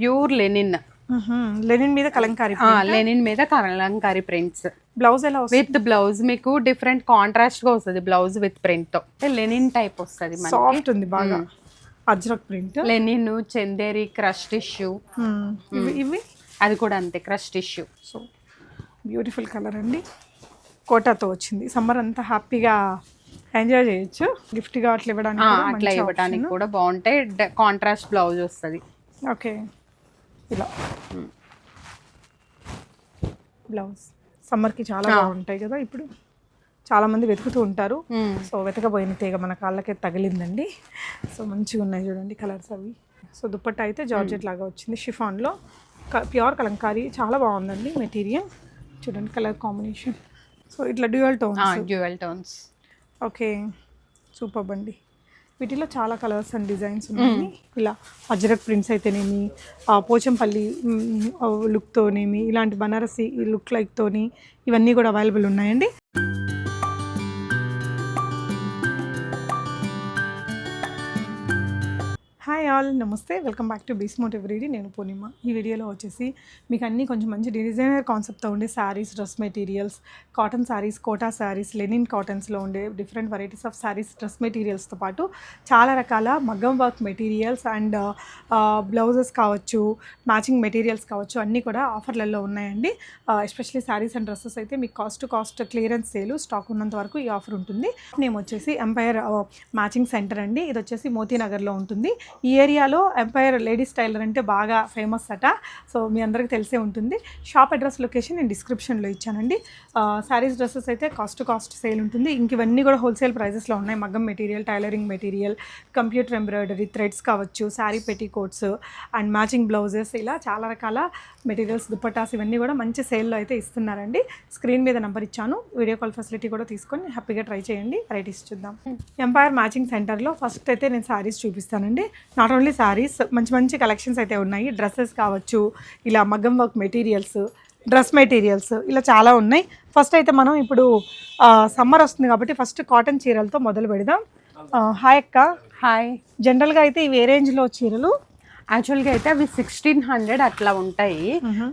Pure linen. Lenin మీద Kalamkari linen మీద Kalamkari prints. Blouse ఎలా విత్ బ్లౌజ్ మీకు డిఫరెంట్ కాంట్రాస్ట్గా వస్తుంది బ్లౌజ్ విత్ ప్రింట్. తో లెనిన్ టైప్ వస్తుంది సాఫ్ట్ ఉంది బాగా. Ajrak print. Linen Chanderi crush tissue. ఇవి అది కూడా అంతే crush tissue. So beautiful colour అండి. కోటాతో వచ్చింది. సమ్మర్ అంతా హ్యాపీగా ఎంజాయ్ చేయొచ్చు. గిఫ్ట్గా అట్లా ఇవ్వడానికి అట్లా ఇవ్వడానికి కూడా బాగుంటాయి. కాంట్రాస్ట్ బ్లౌజ్ వస్తుంది. ఓకే. ఇలా. బ్లౌజ్. సమ్మర్కి చాలా బాగుంటాయి కదా ఇప్పుడు. చాలా మంది వెతుకుతూ ఉంటారు. సో వెతకబోయిన తీగ మన కాళ్ళకే తగిలిందండి. సో మంచిగా ఉన్నాయి చూడండి కలర్స్ అవి. సో దుప్పట్ట అయితే జార్జెట్ లాగా వచ్చింది. షిఫాన్లో. ప్యూర్ కలంకారీ. చాలా బాగుందండి మెటీరియల్. చూడండి కలర్ కాంబినేషన్. సో ఇట్లా dual tones. Dual tones. Okay. Super అండి వీటిలో చాలా కలర్స్ అండ్ డిజైన్స్ ఉన్నాయి. ఇలా అజరక్ ప్రింట్స్ అయితేనేమి పోచంపల్లి లుక్తోనేమి ఇలాంటి బనారసి లుక్ లైక్తోని ఇవన్నీ కూడా అవైలబుల్ ఉన్నాయండి. హాయ్ ఆల్ నమస్తే. వెల్కమ్ బ్యాక్ టు బీస్ మోటివ్ రీడీ నేను పూర్ణిమ. ఈ వీడియోలో వచ్చేసి మీకు అన్ని కొంచెం మంచి డిజైనర్ కాన్సెప్ట్తో ఉండే sarees dress materials cotton sarees Kota sarees linen కాటన్స్లో ఉండే different varieties of sarees dress మెటీరియల్స్తో పాటు చాలా రకాల మగ్గం వర్క్ మెటీరియల్స్ అండ్ బ్లౌజెస్ కావచ్చు మ్యాచింగ్ మెటీరియల్స్ కావచ్చు అన్నీ కూడా ఆఫర్లలో ఉన్నాయండి. ఎస్పెషలీ శారీస్ అండ్ డ్రెస్సెస్ అయితే మీకు cost to cost clearance sale stock ఉన్నంత వరకు ఈ ఆఫర్ ఉంటుంది. నేమ్ వచ్చేసి ఎంపైర్ మ్యాచింగ్ సెంటర్ అండి. ఇది వచ్చేసి మోతీనగర్లో ఉంటుంది. ఈ ఏరియాలో ఎంపైర్ లేడీస్ టైలర్ అంటే బాగా ఫేమస్ అట. సో మీ అందరికీ తెలిసే ఉంటుంది. షాప్ అడ్రస్ లొకేషన్ నేను డిస్క్రిప్షన్లో ఇచ్చానండి. శారీస్ డ్రెస్సెస్ అయితే కాస్ట్ కాస్ట్ సేల్ ఉంటుంది. ఇంక ఇవన్నీ కూడా హోల్సేల్ ప్రైజెస్లో ఉన్నాయి. మగ్గం material tailoring material computer embroidery threads కావచ్చు saree petticoats and matching blouses ఇలా చాలా రకాల మెటీరియల్స్ దుప్పటాస్ ఇవన్నీ కూడా మంచి సేల్లో అయితే ఇస్తున్నారండి. స్క్రీన్ మీద నెంబర్ ఇచ్చాను. వీడియో కాల్ ఫెసిలిటీ కూడా తీసుకొని హ్యాపీగా ట్రై చేయండి. వెరైటీస్ చూద్దాం. ఎంపైర్ మ్యాచింగ్ సెంటర్లో ఫస్ట్ అయితే నేను శారీస్ చూపిస్తానండి. నాట్ ఓన్లీ శారీస్ మంచి మంచి కలెక్షన్స్ అయితే ఉన్నాయి. డ్రెస్సెస్ కావచ్చు ఇలా మగ్గం వర్క్ మెటీరియల్స్ డ్రెస్ మెటీరియల్స్ ఇలా చాలా ఉన్నాయి. ఫస్ట్ అయితే మనం ఇప్పుడు సమ్మర్ వస్తుంది కాబట్టి ఫస్ట్ కాటన్ చీరలతో మొదలు పెడదాం. హాయ్ అక్క. హాయ్. జనరల్గా అయితే ఇవి ఏ రేంజ్లో చీరలు? యాక్చువల్గా అయితే అవి సిక్స్టీన్ హండ్రెడ్ అట్లా ఉంటాయి.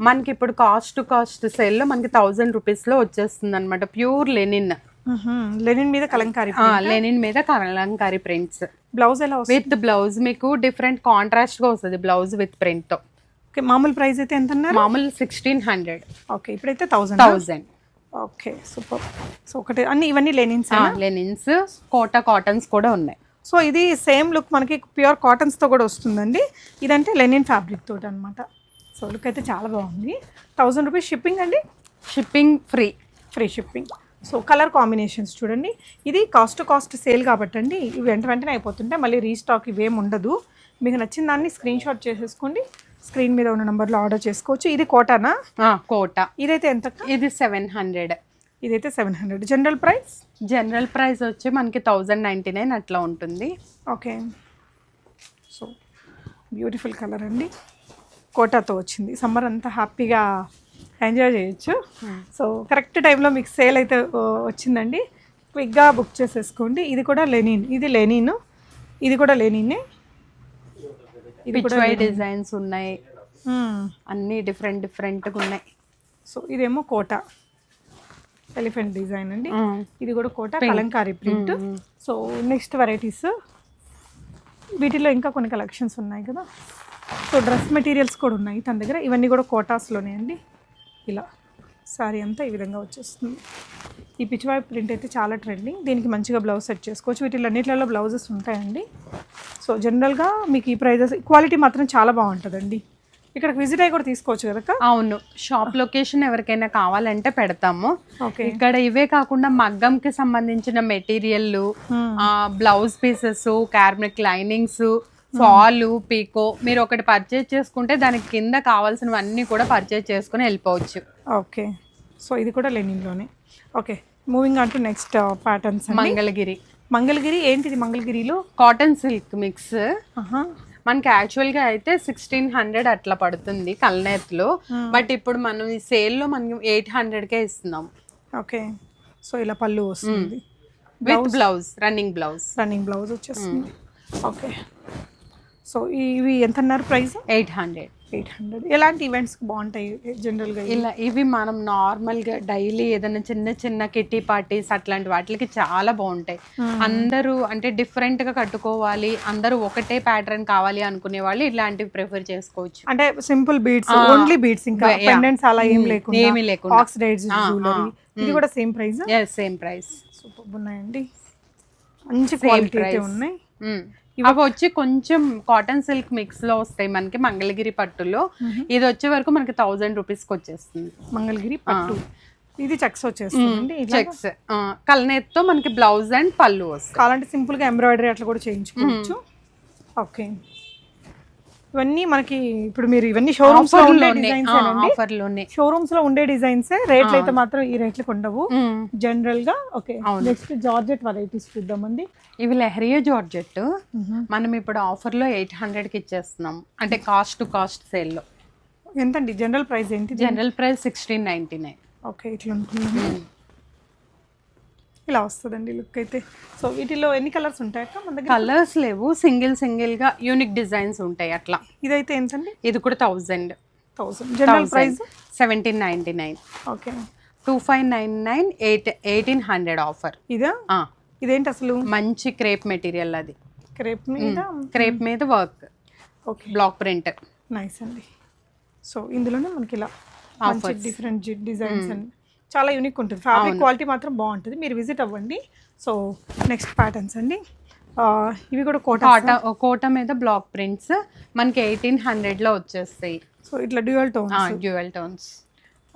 మనకి ఇప్పుడు కాస్ట్ టు కాస్ట్ సేల్లో మనకి థౌజండ్ రూపీస్లో వచ్చేస్తుంది అనమాట ప్యూర్ లెనిన్ లెనిన్ మీద కలంకారీ లెనిన్ మీద కలంకారీ ప్రింట్స్. బ్లౌజ్ ఎలా వస్తుంది? విత్ బ్లౌజ్ మీకు డిఫరెంట్ కాంట్రాస్ట్గా వస్తుంది బ్లౌజ్ విత్ ప్రింట్. తో ఓకే మామూలు ప్రైస్ అయితే ఎంత మామూలు సిక్స్టీన్ హండ్రెడ్. ఓకే ఇప్పుడైతే thousand thousand. Okay super. So ఒకటి అన్ని ఇవన్నీ లెనిన్స్ లెనిన్స్ కోటా కాటన్స్ కూడా ఉన్నాయి. సో ఇది సేమ్ లుక్ మనకి ప్యూర్ కాటన్స్తో కూడా వస్తుందండి. ఇదంటే లెనిన్ ఫ్యాబ్రిక్ తోటి అనమాట సో లుక్ అయితే చాలా బాగుంది. థౌజండ్ రూపీస్ షిప్పింగ్ అండి? Shipping free. Free shipping. So colour combinations చూడండి. ఇది కాస్ట్ కాస్ట్ సేల్ కాబట్టి అండి ఇవి వెంట వెంటనే అయిపోతుంటాయి మళ్ళీ రీస్టాక్ ఇవేం ఉండదు. మీకు నచ్చిన దాన్ని స్క్రీన్ షాట్ చేసేసుకోండి. స్క్రీన్ మీద ఉన్న నెంబర్లో ఆర్డర్ చేసుకోవచ్చు. ఇది కోటానా? కోటా. ఇదైతే ఎంత? ఇది సెవెన్ హండ్రెడ్ ఇదైతే seven hundred general price general price వచ్చి మనకి థౌజండ్ నైంటీ నైన్ అట్లా ఉంటుంది. ఓకే. సో బ్యూటిఫుల్ కలర్ అండి. కోటాతో వచ్చింది. సమ్మర్ అంతా హ్యాపీగా ఎంజాయ్ చేయొచ్చు. సో కరెక్ట్ టైంలో మీకు సేల్ అయితే వచ్చిందండి. క్విక్గా బుక్ చేసేసుకోండి. ఇది కూడా లెనిన్. ఇది లెనిన్. ఇది కూడా లెనినే. ఇది కూడా డిజైన్స్ ఉన్నాయి. మ్మ్. అన్ని డిఫరెంట్ డిఫరెంట్గా ఉన్నాయి. సో ఇదేమో కోట. ఎలిఫెంట్ డిజైన్ అండి. ఇది కూడా Kota kalamkari print. So next varieties వీటిలో ఇంకా కొన్ని కలెక్షన్స్ ఉన్నాయి కదా. సో డ్రెస్ మెటీరియల్స్ కూడా ఉన్నాయి తన దగ్గర. ఇవన్నీ కూడా కోటాస్లోనే అండి. ఇలా. సారీ అంతా ఈ విధంగా వచ్చేస్తుంది. ఈ పిచ్చివాయి ప్రింట్ అయితే చాలా ట్రెండింగ్. దీనికి మంచిగా బ్లౌజ్ సెట్ చేసుకోవచ్చు. వీటిలో అన్నిట్లలో బ్లౌజెస్ ఉంటాయండి. సో జనరల్గా మీకు ఈ ప్రైజెస్ క్వాలిటీ మాత్రం చాలా బాగుంటుందండి. ఇక్కడికి విజిట్ అయ్యి కూడా తీసుకోవచ్చు కదా అవును. షాప్ లొకేషన్ ఎవరికైనా కావాలంటే పెడతాము. ఓకే. ఇక్కడ ఇవే కాకుండా మగ్గంకి సంబంధించిన మెటీరియల్ బ్లౌజ్ పీసెస్ క్యార్మిక్ లైనింగ్స్ ఫాల్ పీకో మీరు ఒకటి పర్చేజ్ చేసుకుంటే దానికి కింద కావాల్సినవన్నీ కూడా పర్చేజ్ చేసుకుని వెళ్ళిపోవచ్చు. ఓకే. సో ఇది కూడా లెనిన్లోనే. Okay. Moving on to next patterns Mangalagiri. Mangalagiri ఏంటిది మంగళగిరిలో? Cotton silk mix. మనకి యాక్చువల్గా అయితే సిక్స్టీన్ హండ్రెడ్ అట్లా పడుతుంది కల్నేత్లో బట్ ఇప్పుడు మనం ఈ సేల్లో మనం ఎయిట్ హండ్రెడ్ కే ఇస్తున్నాం. ఓకే. సో ఇలా పళ్ళు వస్తుంది. With blouse running blouse running blouse వచ్చేస్తుంది. ఓకే. సో ఇవి ఎంత అన్నారు price? Eight hundred. Eight hundred. ఎలాంటి ఈవెంట్స్ బాగుంటాయి జనరల్గా ఇలా ఇవి మనం నార్మల్గా డైలీ ఏదైనా చిన్న చిన్న కిట్టి పార్టీస్ అట్లాంటి వాటికి చాలా బాగుంటాయి. అందరూ అంటే different గా కట్టుకోవాలి అందరూ ఒకటే ప్యాటర్న్ కావాలి అనుకునే వాళ్ళు ఇలాంటివి ప్రిఫర్ చేసుకోవచ్చు. అంటే సింపుల్ బీడ్స్. ఓన్లీ బీడ్స్ ఇంకా. పెండెంట్స్ అలా ఏం Hmm. లేకుండా ఏమీ లేకుండా. ఆక్సిడైజ్ ఆ. ఇది కూడా same price same price super ఉన్నాయండి. మంచి క్వాలిటీ. ఉన్నాయి. అవి వచ్చి కొంచెం కాటన్ సిల్క్ మిక్స్లో వస్తాయి మనకి మంగళగిరి పట్టులో. ఇది వచ్చే వరకు మనకి థౌజండ్ రూపీస్కి వచ్చేస్తుంది. మంగళగిరి పట్టు. ఇది చెక్స్ వచ్చేస్తుంది చెక్స్ కల్నేత్తో మనకి బ్లౌజ్ అండ్ పళ్ళు వస్తాయి. కావాలంటే సింపుల్గా ఎంబ్రాయిడరీ అట్లా కూడా చేయించుకోవచ్చు. ఓకే. ఇవన్నీ మనకి ఇప్పుడు మీరు ఇవన్నీ షోరూమ్స్లో ఉండే డిజైన్స్ అండి ఆఫర్లోనే షోరూమ్స్లో ఉండే డిజైన్స్ రేట్లు అయితే మాత్రం ఈ రేట్లకు ఉండవు. జనరల్గా ఓకే. నెక్స్ట్ జార్జెట్ వెరైటీస్ చూద్దామండి. ఇవి లెహరియా జార్జెట్ మనం ఇప్పుడు ఆఫర్లో ఎయిట్ హండ్రెడ్కి ఇచ్చేస్తున్నాం. అంటే కాస్ట్ టు కాస్ట్ సేల్లో ఎంతండి? జనరల్ ప్రైస్ ఏంటి general price sixteen ninety nine okay ఇట్లా అనుకున్నాను ఇలా వస్తుందండి లుక్ అయితే. సో వీటిలో ఎన్ని కలర్స్ ఉంటాయక్క మన దగ్గర? కలర్స్ లేవు. సింగిల్ సింగిల్గా యూనిక్ డిజైన్స్ ఉంటాయి అట్లా. ఇదైతే ఎంతండి? ఇది కూడా thousand thousand general price seventeen ninety nine okay two five nine nine eight eighteen hundred offer ఇదా? ఇదేంటి అసలు? మంచి క్రేప్ మెటీరియల్ అది. క్రేప్ మీద? క్రేప్ మీద work okay block print nice అండి. సో ఇందులోనే మనకి ఇలా డిఫరెంట్ డిజైన్స్ అండ్. చాలా యూనిక్ ఉంటుంది. ఫ్యాబ్రిక్ క్వాలిటీ మాత్రం బాగుంటుంది. మీరు విజిట్ అవ్వండి. సో నెక్స్ట్ ప్యాటర్న్స్ అండి. ఇవి కూడా కోటా కోట కోట మీద బ్లాక్ ప్రింట్స్ మనకి ఎయిటీన్ హండ్రెడ్లో వచ్చేస్తాయి. సో ఇట్లా dual tone dual tones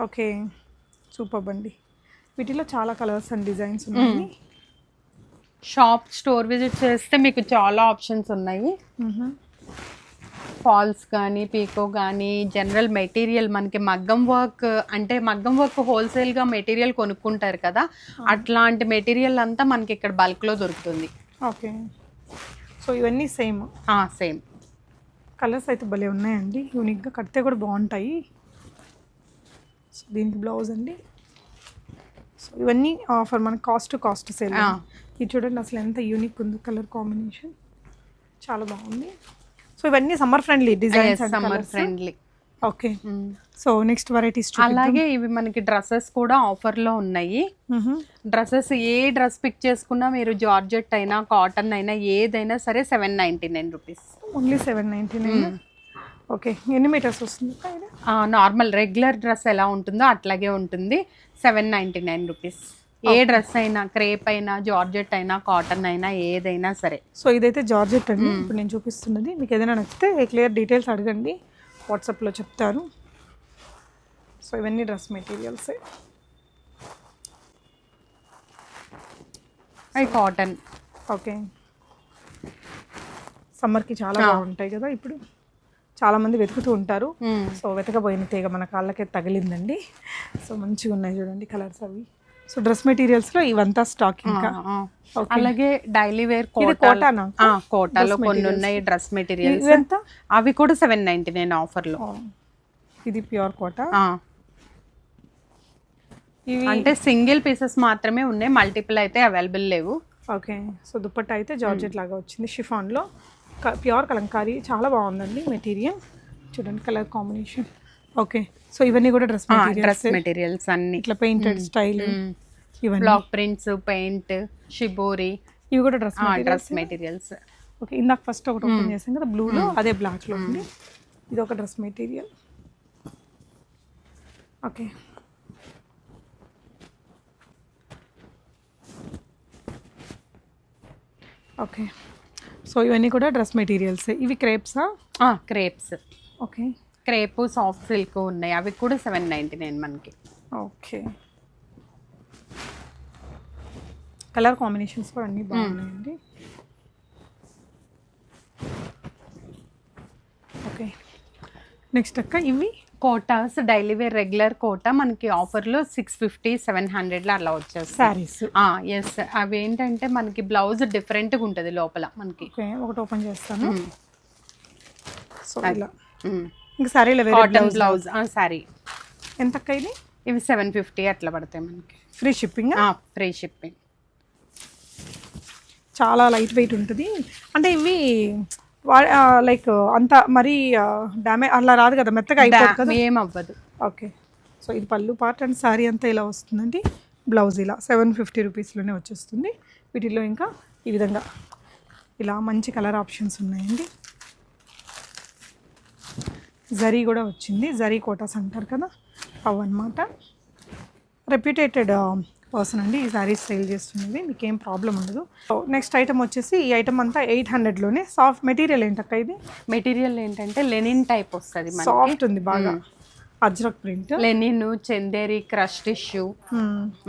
okay super అండి. వీటిలో చాలా కలర్స్ అండ్ డిజైన్స్ ఉన్నాయి. షాప్ స్టోర్ విజిట్ చేస్తే మీకు చాలా ఆప్షన్స్ ఉన్నాయి. మ్మ్. ఫాల్స్ కానీ పీకో కానీ జనరల్ మెటీరియల్ మనకి మగ్గం వర్క్ అంటే మగ్గం వర్క్ హోల్సేల్గా మెటీరియల్ కొనుక్కుంటారు కదా అట్లాంటి మెటీరియల్ అంతా మనకి ఇక్కడ బల్క్లో దొరుకుతుంది. ఓకే. సో ఇవన్నీ సేమ్ సేమ్ కలర్స్ అయితే భలే ఉన్నాయండి. యూనిక్గా కడితే కూడా బాగుంటాయి. సో దీనికి బ్లౌజ్ అండి. సో ఇవన్నీ ఆఫర్ మన కాస్ట్ కాస్ట్ సేల్ ఆ. ఇది చూడండి అసలు ఎంత యూనిక్ ఉంది కలర్ కాంబినేషన్ చాలా బాగుంది. సో ఇవన్నీ summer friendly designs summer friendly okay. So next varieties అలాగే ఇవి మనకి డ్రెస్సెస్ కూడా ఆఫర్లో ఉన్నాయి. డ్రెస్సెస్ ఏ డ్రెస్ పిక్ చేసుకున్నా మీరు జార్జెట్ అయినా కాటన్ అయినా ఏదైనా సరే seven ninety nine rupees. Only seven ninety nine? Okay. ఎన్ని మీటర్స్ వస్తుంది? నార్మల్ రెగ్యులర్ డ్రెస్ ఎలా ఉంటుందో అట్లాగే ఉంటుంది. Seven ninety nine rupees. ఏ డ్రెస్ అయినా క్రేప్ అయినా జార్జెట్ అయినా కాటన్ అయినా ఏదైనా సరే. సో ఇదైతే జార్జెట్ అండి. ఇప్పుడు నేను చూపిస్తున్నది. మీకు ఏదైనా నచ్చితే క్లియర్ డీటెయిల్స్ అడగండి. వాట్సాప్లో చెప్తారు సో ఇవన్నీ డ్రెస్ మెటీరియల్సే. అవి కాటన్. ఓకే. సమ్మర్కి చాలా బాగుంటాయి కదా ఇప్పుడు. చాలామంది వెతుకుతూ ఉంటారు. సో వెతకపోయిన తీగ మన కాళ్ళకే తగిలిందండి. సో మంచిగా ఉన్నాయి చూడండి కలర్స్ అవి. సో డ్రెస్ మెటీరియల్స్లో ఇవంతా స్టాక్ ఇంకా. అలాగే డైలీ వేర్ కోటానా? కోటాలో కొన్ని ఉన్నాయి డ్రెస్ మెటీరియల్స్. అవి కూడా సెవెన్ నైన్టీ నైన్ ఆఫర్లో. ఇది ప్యూర్ కోట? అంటే సింగిల్ పీసెస్ మాత్రమే ఉన్నాయి మల్టిపుల్ అయితే అవైలబుల్ లేవు. ఓకే. సో దుప్పట్టా అయితే జార్జెట్ లాగా వచ్చింది షిఫాన్లో. ప్యూర్ కలంకారీ చాలా బాగుందండి మెటీరియల్. చూడండి కలర్ కాంబినేషన్. ఓకే. సో ఇవన్నీ కూడా డ్రెస్ డ్రెస్ మెటీరియల్స్. మెటీరియల్స్ అన్ని. ఇట్లా పెయింటెడ్ స్టైల్. ఇవన్నీ? Block prints paint shibori. ఇవి కూడా డ్రెస్ డ్రెస్ మెటీరియల్స్? ఓకే ఇందాక ఫస్ట్ ఒకటి ఓపెన్ చేసాం కదా బ్లూలో అదే బ్లాక్లో ఉంది. ఇది ఒక dress material. Okay. Okay. So ఇవన్నీ కూడా డ్రెస్ మెటీరియల్స్ ఇవి క్రేప్సా crepes okay. Crepe soft silk ఉన్నాయి. అవి కూడా సెవెన్ నైంటీ నైన్ మనకి. ఓకే. కలర్ కాంబినేషన్స్ కూడా అన్నీ బాగున్నాయండి. ఓకే. నెక్స్ట్ అక్క ఇవి? Kotas daily wear regular Kota మనకి ఆఫర్లో సిక్స్ ఫిఫ్టీ సెవెన్ హండ్రెడ్లో అలా వచ్చేస్తాయి. శారీస్ ఎస్ అవి ఏంటంటే మనకి బ్లౌజ్ డిఫరెంట్గా ఉంటుంది లోపల మనకి. ఒకటి ఓపెన్ చేస్తాను. మ్మ్. సో ఇలా. ఇంకా సారీలో కాటన్ బ్లౌజ్. సారీ ఎంత అక్క ఇది? ఇవి సెవెన్ ఫిఫ్టీ అట్లా పడతాయి మనకి. ఫ్రీ షిప్పింగ్ ఫ్రీ షిప్పింగ్ చాలా లైట్ వెయిట్ ఉంటుంది. అంటే ఇవి లైక్ అంత మరీ డ్యామేజ్ అలా రాదు కదా మెత్తగా అయిపోతుంది కదా? ఏం అవ్వదు. ఓకే సో ఇది పళ్ళు పార్ట్ అండ్ శారీ అంతా ఇలా వస్తుందండి బ్లౌజ్ ఇలా సెవెన్ ఫిఫ్టీ రూపీస్లోనే వచ్చేస్తుంది. వీటిలో ఇంకా ఈ విధంగా ఇలా మంచి కలర్ ఆప్షన్స్ ఉన్నాయండి. జరీ కూడా వచ్చింది. జరీ కోటాస్ అంటారు కదా అవి అనమాట రెప్యూటేటెడ్ పర్సన్ అండి ఈ శారీస్ సేల్ చేస్తున్నది మీకు ఏం ప్రాబ్లం ఉండదు. నెక్స్ట్ ఐటమ్ వచ్చేసి ఈ ఐటమ్ అంతా ఎయిట్ హండ్రెడ్లోనే సాఫ్ట్ మెటీరియల్ ఏంటక్క ఇది? మెటీరియల్ ఏంటంటే లెనిన్ టైప్ వస్తుంది మనకి. సాఫ్ట్ ఉంది బాగా. Ajrak print. Linen Chanderi crush tissue.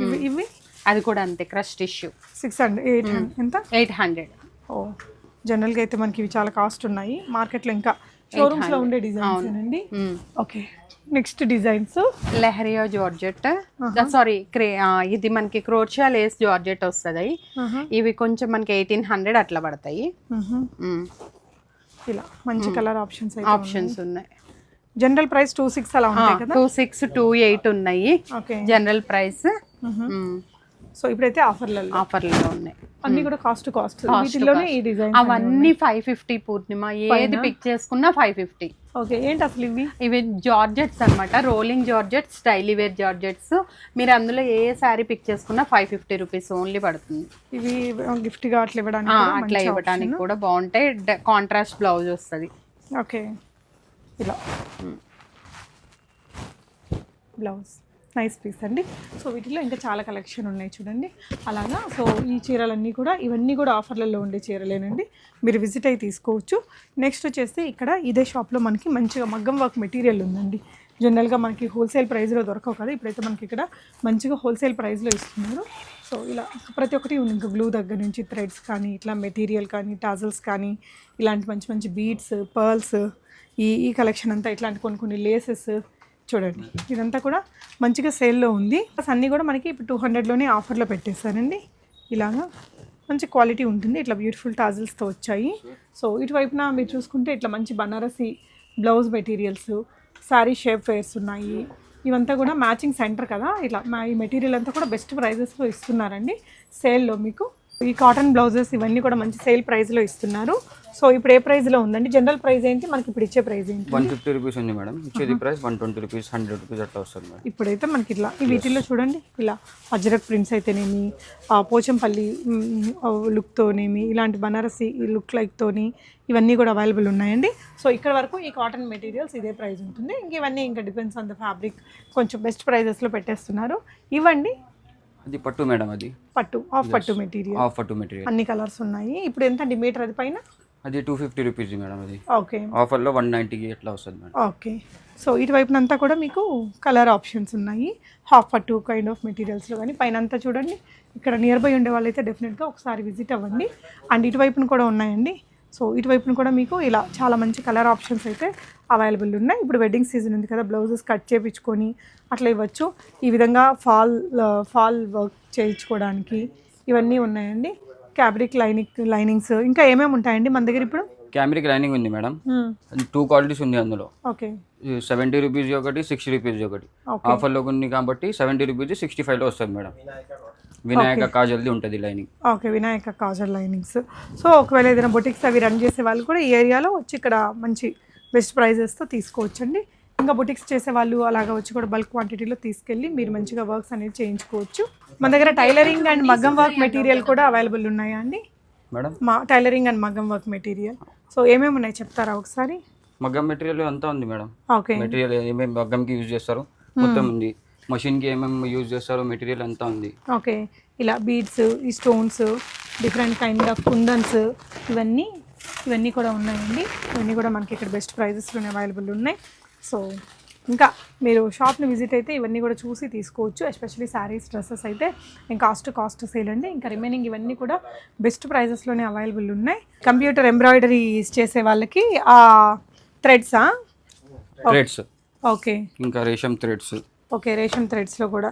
ఇవి ఇవి? అది కూడా అంతే crush tissue. Six hundred eight ఎంత? ఎయిట్ హండ్రెడ్ ఓ జనరల్గా అయితే మనకి ఇవి చాలా కాస్ట్ ఉన్నాయి. మార్కెట్లో ఇంకా షోరూమ్స్లో ఉండే డిజైన్స్ అండి okay. Next designs leheriya georgette. Sorry క్రే ఇది మనకి క్రోషియా లేస్ జార్జెట్ వస్తుంది. ఇవి కొంచెం మనకి ఎయిటీన్ హండ్రెడ్ అట్లా పడతాయి. ఇలా మంచి కలర్ ఆప్షన్స్ ఆప్షన్స్ ఉన్నాయి. జనరల్ ప్రైస్ టూ సిక్స్ అలా ఉంటాయి కదా? టూ సిక్స్ టూ ఎయిట్ ఉన్నాయి. జనరల్ ప్రైస్ సో ఇప్పుడైతే ఆఫర్లలో ఆఫర్లో ఉన్నాయి. అన్ని కూడా కాస్ట్ కాస్ట్ వీటిలోనే ఈ డిజైన్ అవన్నీ ఫైవ్ ఫిఫ్టీ పూర్ణిమ. ఏది పిక్ చేసుకున్నా ఫైవ్ ఫిఫ్టీ ఓకే ఏంటి అసలు ఇవి? ఇవి జార్జెట్స్ అన్నమాట. Rolling georgettes style wear georgettes. మీరు అందులో ఏ శారీ పిక్ చేసుకున్నా ఫైవ్ ఫిఫ్టీ రూపీస్ ఓన్లీ పడుతుంది. ఇవి గిఫ్ట్గా అట్లా ఇవ్వడానికి అట్లా ఇవ్వడానికి కూడా బాగుంటాయి. కాంట్రాస్ట్ బ్లౌజ్ వస్తుంది. ఓకే. ఇలా. బ్లౌజ్ నైస్ పీస్ అండి. సో వీటిలో ఇంకా చాలా కలెక్షన్ ఉన్నాయి చూడండి. అలాగా సో ఈ చీరలన్నీ కూడా ఇవన్నీ కూడా ఆఫర్లలో ఉండే చీరలేనండి. మీరు విజిట్ అయి తీసుకోవచ్చు. నెక్స్ట్ వచ్చేసి ఇక్కడ ఇదే షాప్లో మనకి మంచిగా మగ్గం వర్క్ మెటీరియల్ ఉందండి. జనరల్గా మనకి హోల్సేల్ ప్రైస్లో దొరకవు కదా ఇప్పుడైతే మనకి ఇక్కడ మంచిగా హోల్సేల్ ప్రైస్లో ఇస్తున్నారు. సో ఇలా ప్రతి ఒక్కటి ఉంది ఇంకా గ్లూ దగ్గర నుంచి థ్రెడ్స్ కానీ ఇట్లా మెటీరియల్ కానీ టాజల్స్ కానీ ఇలాంటి మంచి మంచి బీడ్స్ పర్ల్స్ ఈ ఈ కలెక్షన్ అంతా ఇట్లాంటి కొన్ని కొన్ని లేసెస్ చూడండి. ఇదంతా కూడా మంచిగా సేల్లో ఉంది. అన్నీ కూడా మనకి ఇప్పుడు టూ హండ్రెడ్లోనే ఆఫర్లో పెట్టేశారండి. ఇలాగా మంచి క్వాలిటీ ఉంటుంది. ఇట్లా బ్యూటిఫుల్ టాజిల్స్తో వచ్చాయి. సో ఇటువైపున మీరు చూసుకుంటే ఇట్లా మంచి Banarasi blouse materials saree shapewears ఉన్నాయి. ఇవంతా కూడా మ్యాచింగ్ సెంటర్ కదా. ఇట్లా మా ఈ మెటీరియల్ అంతా కూడా బెస్ట్ ప్రైజెస్లో ఇస్తున్నారండి. సేల్లో మీకు ఈ కాటన్ బ్లౌజెస్ ఇవన్నీ కూడా మంచి సేల్ ప్రైస్లో ఇస్తున్నారు. సో ఇప్పుడు ఏ ప్రైస్లో ఉందండి? జనరల్ ప్రైస్ ఏంటి? మనకి ఇప్పుడు ఇచ్చే ప్రైస్ ఏంటి? వన్ ఫిఫ్టీ రూపీస్ ఉంది మేడం. ఇచ్చేది price one twenty rupees hundred rupees అట్లా వస్తుంది మేడం. ఇప్పుడైతే మనకి ఇట్లా ఈ వీటిల్లో చూడండి. ఇలా అజరక్ ప్రింట్స్ అయితేనేమి పోచంపల్లి లుక్తోనేమి ఇలాంటి బనారసి లుక్ లైక్తోని ఇవన్నీ కూడా అవైలబుల్ ఉన్నాయండి. సో ఇక్కడ వరకు ఈ కాటన్ మెటీరియల్స్ ఇదే ప్రైస్ ఉంటుంది. ఇంక ఇవన్నీ ఇంకా డిపెండ్స్ ఆన్ ద ఫ్యాబ్రిక్ కొంచెం బెస్ట్ ప్రైజెస్లో పెట్టేస్తున్నారు. ఇవ్వండి. అది పట్టు మేడం అది. పట్టు ఆఫ్ పట్టు మెటీరియల్ ఆఫ్ పట్టు మెటీరియల్ అన్ని కలర్స్ ఉన్నాయి. ఇప్పుడు ఎంత అండి? మీటర్ అది పైన? అది టూ ఫిఫ్టీ రూపీస్ మేడం అది. ఓకే. ఆఫర్లో వన్ నైంటీకి ఎట్లా వస్తుంది మేడం. ఓకే. సో ఇటువైపునంతా కూడా మీకు కలర్ ఆప్షన్స్ ఉన్నాయి. హాఫ్ పట్టు కైండ్ ఆఫ్ మెటీరియల్స్లో కానీ పైన అంతా చూడండి. ఇక్కడ నియర్ బై ఉండే వాళ్ళైతే డెఫినెట్గా ఒకసారి విజిట్ అవ్వండి. అండ్ ఇటువైపున కూడా ఉన్నాయండి. సో ఇటువైపున కూడా మీకు ఇలా చాలా మంచి కలర్ ఆప్షన్స్ అయితే అవైలబుల్ ఉన్నాయి. ఇప్పుడు వెడ్డింగ్ సీజన్ ఉంది కదా బ్లౌజెస్ కట్ చేయించుకొని అట్లా ఇవ్వచ్చు. ఈ విధంగా ఫాల్ ఫాల్ వర్క్ చేయించుకోవడానికి ఇవన్నీ ఉన్నాయండి. క్యాబ్రిక్ లైనింగ్ లైనింగ్స్ ఇంకా ఏమేమి ఉంటాయండి మన దగ్గర ఇప్పుడు? క్యామెరిక్ లైనింగ్ ఉంది మేడం. టూ క్వాలిటీస్ ఉంది అందులో. ఓకే. సెవెంటీ రూపీస్ ఒకటి సిక్స్టీ రూపీస్ ఒకటి. ఆఫర్లో ఉంది కాబట్టి సెవెంటీ రూపీస్ సిక్స్టీ ఫైవ్లో వస్తుంది మేడం. వినాయక కాజల్ది ఉంటుంది lining okay Vinayaka Kajal linings so ఒకవేళ ఏదైనా బొటిక్స్ అవి రన్ చేసే వాళ్ళు కూడా ఈ ఏరియాలో వచ్చి ఇక్కడ మంచి బెస్ట్ ప్రైజెస్తో తీసుకోవచ్చండి. ఇంకా బొటిక్స్ చేసే వాళ్ళు అలాగా వచ్చి కూడా బల్క్ క్వాంటిటీలో తీసుకెళ్ళి మీరు మంచిగా వర్క్స్ అనేది చేయించుకోవచ్చు. మన దగ్గర టైలరింగ్ అండ్ మగ్గం వర్క్ మెటీరియల్ కూడా అవైలబుల్ ఉన్నాయా అండి? మేడం మా టైలరింగ్ అండ్ మగ్గం వర్క్ మెటీరియల్ సో ఏమేమి ఉన్నాయి చెప్తారా ఒకసారి? మగ్గం మెటీరియల్ అంతా ఉంది మేడం ఓకే మెటీరియల్ ఏమేమి మగ్గంకి యూజ్ చేస్తారు? మొత్తం ఉంది. మషిన్కి ఏమేమి యూజ్ చేస్తారో మెటీరియల్ అంతా ఉంది. ఓకే ఇలా బీడ్స్ ఈ stones different kind of kundans ఇవన్నీ ఇవన్నీ కూడా ఉన్నాయండి. ఇవన్నీ కూడా మనకి ఇక్కడ బెస్ట్ ప్రైజెస్లోనే అవైలబుల్ ఉన్నాయి. సో ఇంకా మీరు షాప్ని విజిట్ అయితే ఇవన్నీ కూడా చూసి తీసుకోవచ్చు. ఎస్పెషల్లీ శారీస్ డ్రెస్సెస్ అయితే ఇంకా కాస్ట్ కాస్ట్ సేల్ అండి. ఇంకా రిమైనింగ్ ఇవన్నీ కూడా బెస్ట్ ప్రైజెస్లోనే అవైలబుల్ ఉన్నాయి. కంప్యూటర్ ఎంబ్రాయిడరీస్ చేసే వాళ్ళకి ఆ థ్రెడ్సా థ్రెడ్స్ ఓకే ఇంకా రేషం థ్రెడ్స్ ఓకే రేషన్ థ్రెడ్స్లో కూడా.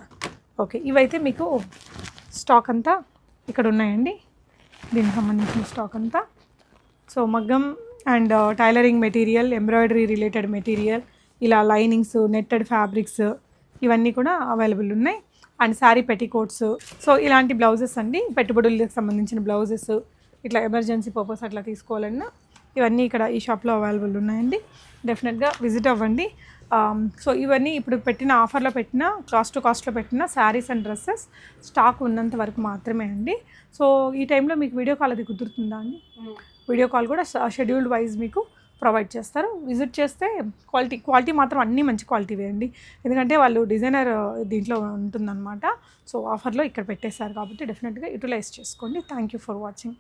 ఓకే ఇవైతే మీకు స్టాక్ అంతా ఇక్కడ ఉన్నాయండి. దీనికి సంబంధించిన స్టాక్ అంతా. సో మగ్గం and tailoring material embroidery related material ఇలా లైనింగ్స్ నెట్టెడ్ ఫ్యాబ్రిక్స్ ఇవన్నీ కూడా అవైలబుల్ ఉన్నాయి. అండ్ శారీ పెట్టికోట్స్ సో ఇలాంటి బ్లౌజెస్ అండి. పెట్టుబడులకు సంబంధించిన బ్లౌజెస్ ఇట్లా ఎమర్జెన్సీ పర్పస్ అట్లా తీసుకోవాలన్నా ఇవన్నీ ఇక్కడ ఈ షాప్లో అవైలబుల్ ఉన్నాయండి. డెఫినెట్గా విజిట్ అవ్వండి. సో ఇవన్నీ ఇప్పుడు పెట్టిన ఆఫర్లో పెట్టిన కాస్ట్ టు కాస్ట్లో పెట్టిన శారీస్ అండ్ డ్రెస్సెస్ స్టాక్ ఉన్నంత వరకు మాత్రమే అండి. సో ఈ టైంలో మీకు వీడియో కాల్ అది కుదురుతుందా అండి? వీడియో కాల్ కూడా షెడ్యూల్డ్ వైజ్ మీకు ప్రొవైడ్ చేస్తారు. విజిట్ చేస్తే క్వాలిటీ క్వాలిటీ మాత్రం అన్నీ మంచి క్వాలిటీవే అండి. ఎందుకంటే వాళ్ళు డిజైనర్ uh, దీంట్లో ఉంటుందన్నమాట. సో ఆఫర్లో ఇక్కడ పెట్టేశారు కాబట్టి డెఫినెట్గా యూటిలైజ్ చేసుకోండి. Thank you for watching